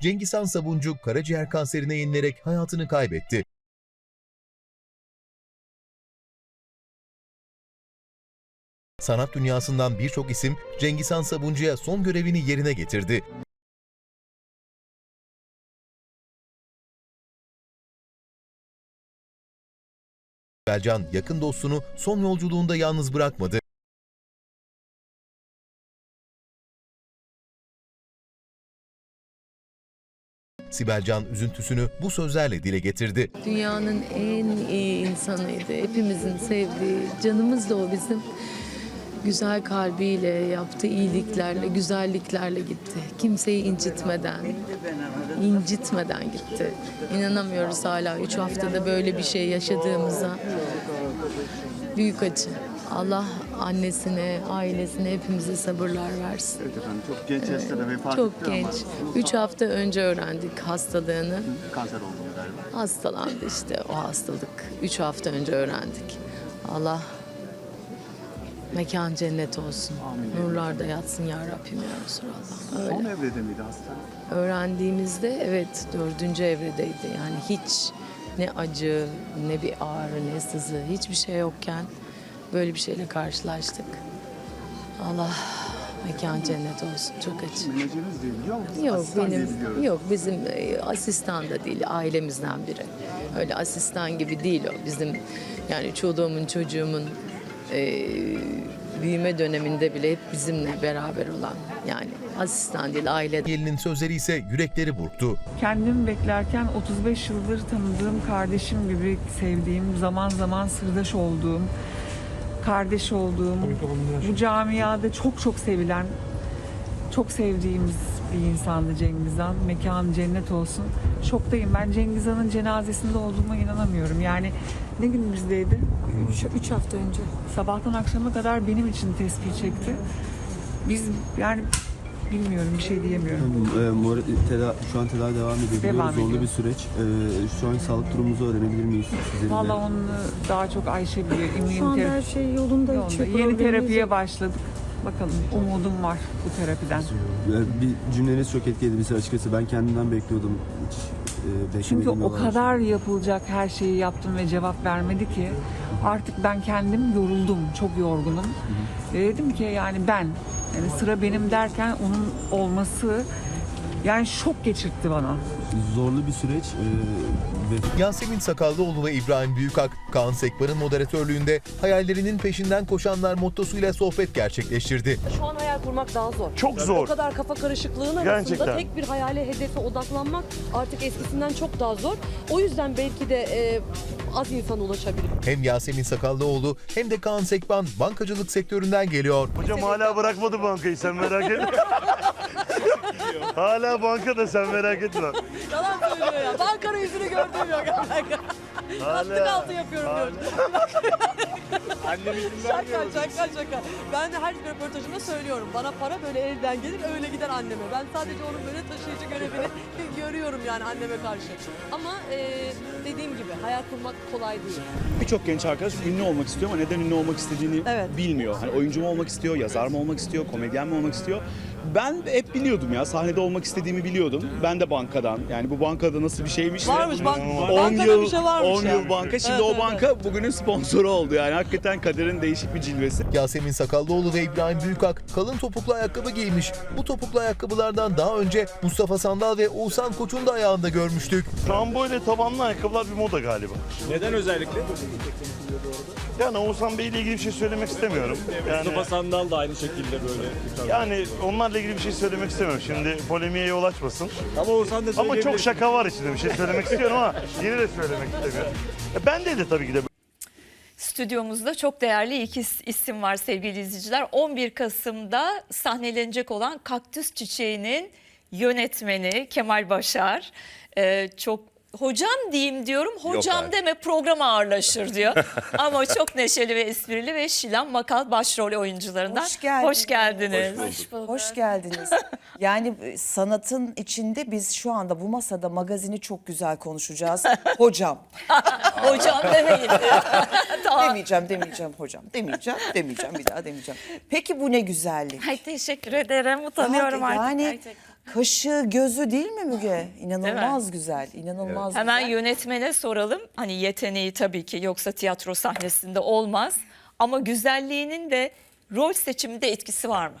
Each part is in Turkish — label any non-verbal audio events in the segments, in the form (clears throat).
Cengizhan Sabuncu karaciğer kanserine yenilerek hayatını kaybetti. Sanat dünyasından birçok isim Cengizhan Sabuncu'ya son görevini yerine getirdi. Belcan yakın dostunu son yolculuğunda yalnız bırakmadı. Sibelcan üzüntüsünü bu sözlerle dile getirdi. Dünyanın en iyi insanıydı. Hepimizin sevdiği. Canımız da o bizim. Güzel kalbiyle, yaptığı iyiliklerle, güzelliklerle gitti. Kimseyi incitmeden, incitmeden gitti. İnanamıyoruz hala üç haftada böyle bir şey yaşadığımıza. Büyük acı. Allah annesine, ailesine hepimize sabırlar versin. Evet efendim çok genç yaşta da vefat Çok etti ama genç. Üç hafta önce öğrendik hastalığını. kanser olmuyor galiba. Hastalandı işte o hastalık. Üç hafta önce öğrendik. Allah mekan cennet olsun. Nurlarda yatsın ya Rabbim ya Resulallah. Son evrede miydi hasta? Öğrendiğimizde evet dördüncü evredeydi. Yani hiç ne acı, ne bir ağrı, ne sızı, hiçbir şey yokken böyle bir şeyle karşılaştık. Allah mekan cennet olsun. Çok acı. Biliyor musunuz? Yok benim yok bizim e, asistan da değil ailemizden biri. Öyle asistan gibi değil o. Bizim yani çoluğumun çocuğumun e, büyüme döneminde bile hep bizimle beraber olan yani asistan değil aile Gelinin sözleri ise yürekleri burktu. Kendimi beklerken 35 yıldır tanıdığım kardeşim gibi sevdiğim, zaman zaman sırdaş olduğum, kardeş olduğum, bu camiada çok çok sevilen, çok sevdiğimiz bir insandı Cengiz Han. Mekanı cennet olsun. Şoktayım. Ben Cengiz Han'ın cenazesinde olduğuma inanamıyorum. Yani ne günümüzdeydi? 3 hafta önce. Sabahtan akşama kadar benim için tespih çekti. Biz yani bilmiyorum bir şey diyemiyorum. E, mor- tela- şu an tedavi devam ediyor. Devam Biliyoruz, Zorlu ediyor. bir süreç. E, şu an sağlık durumunuzu öğrenebilir miyiz? Sizlerin de? Vallahi onu daha çok Ayşe biliyor. Şu İmmün anda her terapi. şey yolunda. yolunda. Yeni problemimiz terapiye başladık. Bakalım umudum var bu terapiden. E, bir cümleniz çok etkiledi bizi açıkçası. Ben kendimden bekliyordum. Hiç e, Çünkü beklemediğim o bir olay. kadar yapılacak her şeyi yaptım ve cevap vermedi ki artık ben kendim yoruldum, çok yorgunum. Ve dedim ki yani ben, yani sıra benim derken onun olması yani şok geçirtti bana. Zorlu bir süreç. e, ve Yasemin Sakallıoğlu ve İbrahim Büyükak, Kaan Sekban'ın moderatörlüğünde hayallerinin peşinden koşanlar mottosuyla sohbet gerçekleştirdi. Şu an hayal kurmak daha zor. Çok zor. O kadar kafa karışıklığın arasında Gerçekten. tek bir hayale, hedefe odaklanmak artık eskisinden çok daha zor. O yüzden belki de e, az insan ulaşabilir. Hem Yasemin Sakallıoğlu hem de Kaan Sekban bankacılık sektöründen geliyor. Hocam hala bırakmadı bankayı sen merak etme. (laughs) hala bankada sen merak etme. Yalan söylüyor ya. Bankanın yüzünü gördüğüm yok. Kastık altı yapıyorum diyor. Şaka şaka şaka. Ben de her röportajımda söylüyorum. Bana para böyle elden gelir öyle gider anneme. Ben sadece onun böyle taşıyıcı görevini (laughs) görüyorum yani anneme karşı. Ama e, dediğim gibi hayal kurmak kolay değil. Birçok genç arkadaş ünlü olmak istiyor ama neden ünlü olmak istediğini Evet. bilmiyor. Hani oyuncu mu olmak istiyor, yazar mı olmak istiyor, komedyen mi olmak istiyor? Ben hep biliyordum ya sahnede olmak istediğimi biliyordum. Ben de bankadan yani bu bankada nasıl bir şeymiş. Varmış, bank- 10 bankada yıl, bir şey varmış 10 ya. yıl banka. Şimdi Evet, o evet, banka bugünün sponsoru oldu yani. Hakikaten kaderin değişik bir cilvesi. Yasemin Sakallıoğlu ve İbrahim Büyükak kalın topuklu ayakkabı giymiş. Bu topuklu ayakkabılardan daha önce Mustafa Sandal ve Oğuzhan Koç'un da ayağında görmüştük. Şu an böyle tabanlı ayakkabılar bir moda galiba. Neden özellikle? Yani Oğuzhan Bey ile ilgili bir şey söylemek istemiyorum. Yani, Sandal da aynı şekilde böyle. yani onlarla ilgili bir şey söylemek istemiyorum. Şimdi polemiğe yol açmasın. Ama Oğuzhan da Ama çok şaka var içinde bir şey söylemek istiyorum ama yine de söylemek istemiyorum. E, Ben de de tabii ki de Stüdyomuzda çok değerli iki is- isim var sevgili izleyiciler. 11 Kasım'da sahnelenecek olan Kaktüs Çiçeği'nin yönetmeni Kemal Başar. Ee, çok hocam diyeyim diyorum. Hocam deme program ağırlaşır diyor. (laughs) Ama çok neşeli ve esprili ve Şilan Makal başrol oyuncularından. Hoş geldiniz. Hoş geldiniz. Hoş geldiniz. Yani e, sanatın içinde biz şu anda bu masada magazini çok güzel konuşacağız. Hocam. (laughs) hocam demeyin. (laughs) tamam. Demeyeceğim, demeyeceğim hocam. Demeyeceğim, demeyeceğim. Bir daha demeyeceğim. Peki bu ne güzellik. Ay teşekkür ederim. Utanıyorum artık. yani gerçekten. Kaşı, gözü değil mi Müge? İnanılmaz güzel, inanılmaz Hemen güzel. yönetmene soralım. Hani yeteneği tabii ki yoksa tiyatro sahnesinde olmaz. Ama güzelliğinin de rol seçiminde etkisi var mı?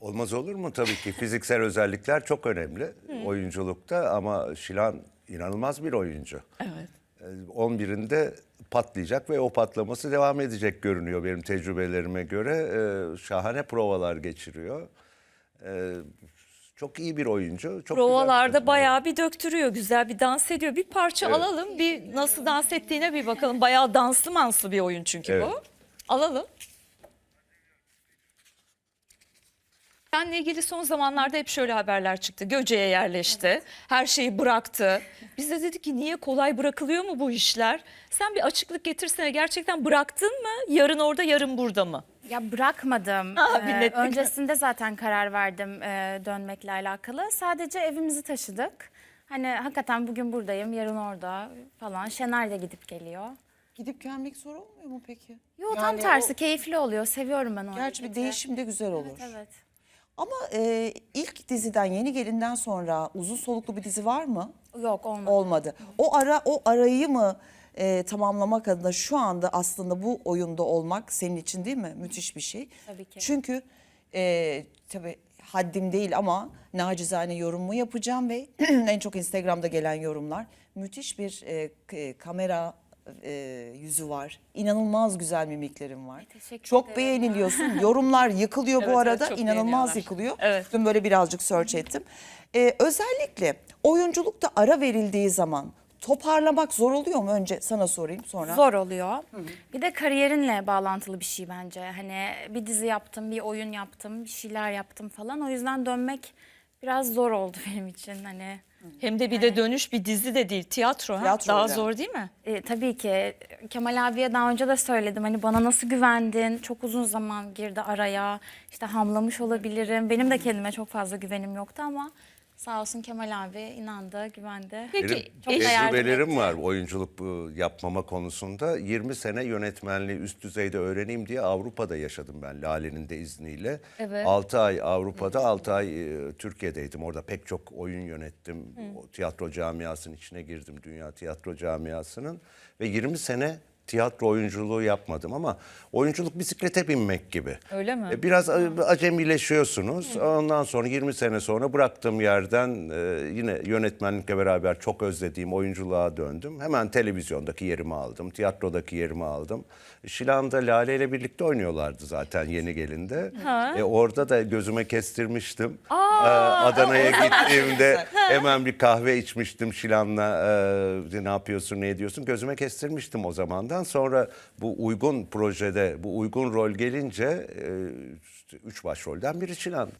Olmaz olur mu? Tabii ki fiziksel özellikler çok önemli oyunculukta ama Şilan inanılmaz bir oyuncu. Evet. Ee, 11'inde patlayacak ve o patlaması devam edecek görünüyor benim tecrübelerime göre. Ee, Şahane provalar geçiriyor. Ee, Çok iyi bir oyuncu. Çok Provalarda bayağı bir döktürüyor. Güzel bir dans ediyor. Bir parça alalım. Bir nasıl dans ettiğine bir bakalım. Bayağı danslı manslı bir oyun çünkü Evet. bu. Alalım. Seninle ilgili son zamanlarda hep şöyle haberler çıktı. Göce'ye yerleşti. Her şeyi bıraktı. Biz de dedik ki niye kolay bırakılıyor mu bu işler? Sen bir açıklık getirsene. Gerçekten bıraktın mı? Yarın orada yarın burada mı? Ya bırakmadım. Ha, bir Ee, (laughs) öncesinde zaten karar verdim e, dönmekle alakalı. Sadece evimizi taşıdık. Hani hakikaten bugün buradayım, yarın orada falan. Şener de gidip geliyor. Gidip gelmek zor olmuyor mu peki? Yo tam Yani tersi o- keyifli oluyor. Seviyorum ben o Gerçi bir değişim de güzel olur. Evet, evet. Ama e, ilk diziden Yeni Gelin'den sonra uzun soluklu bir dizi var mı? Yok olmadı. Olmadı. O ara o arayı mı e, tamamlamak adına şu anda aslında bu oyunda olmak senin için değil mi? Müthiş bir şey. Tabii ki. Çünkü e, tabii haddim değil ama nacizane yorumumu yapacağım ve (clears throat) en çok Instagram'da gelen yorumlar. Müthiş bir e, kamera e, yüzü var. İnanılmaz güzel mimiklerim var. teşekkür Çok ederim. beğeniliyorsun. (laughs) Yorumlar yıkılıyor Evet, bu evet, arada. çok İnanılmaz yıkılıyor. Evet. Dün böyle birazcık search ettim. Ee, özellikle oyunculukta ara verildiği zaman toparlamak zor oluyor mu? Önce sana sorayım sonra. Zor oluyor. Bir de kariyerinle bağlantılı bir şey bence. Hani bir dizi yaptım, bir oyun yaptım, bir şeyler yaptım falan. O yüzden dönmek biraz zor oldu (laughs) benim için. Hani Hem de bir de dönüş bir dizi de değil. Tiyatro. ha? Tiyatro Daha öyle. zor değil mi? E, tabii ki Kemal abiye daha önce de söyledim. Hani bana nasıl güvendin? Çok uzun zaman girdi araya. İşte hamlamış olabilirim. Benim de kendime çok fazla güvenim yoktu ama sağ olsun Kemal abi inandı, güvendi. Peki Benim Çok da yardım tecrübelerim var oyunculuk e, yapmama konusunda. 20 sene yönetmenliği üst düzeyde öğreneyim diye Avrupa'da yaşadım ben Lale'nin de izniyle. Evet. 6 ay Avrupa'da, 6 ay e, Türkiye'deydim. Orada pek çok oyun yönettim. O tiyatro camiasının içine girdim, dünya tiyatro camiasının. Ve 20 sene tiyatro oyunculuğu yapmadım ama oyunculuk bisiklete binmek gibi. Öyle mi? E, Biraz a- acemileşiyorsunuz. Ondan sonra 20 sene sonra bıraktığım yerden e, yine yönetmenlikle beraber çok özlediğim oyunculuğa döndüm. Hemen televizyondaki yerimi aldım, tiyatrodaki yerimi aldım. Şilan'da Lale ile birlikte oynuyorlardı zaten yeni gelinde. E, orada da gözüme kestirmiştim. E, Adana'ya gittiğimde hemen bir kahve içmiştim Şilan'la. E, ne yapıyorsun, ne ediyorsun? Gözüme kestirmiştim o zamandan. Sonra bu uygun projede, bu uygun rol gelince e, üç başrolden biri Şilan.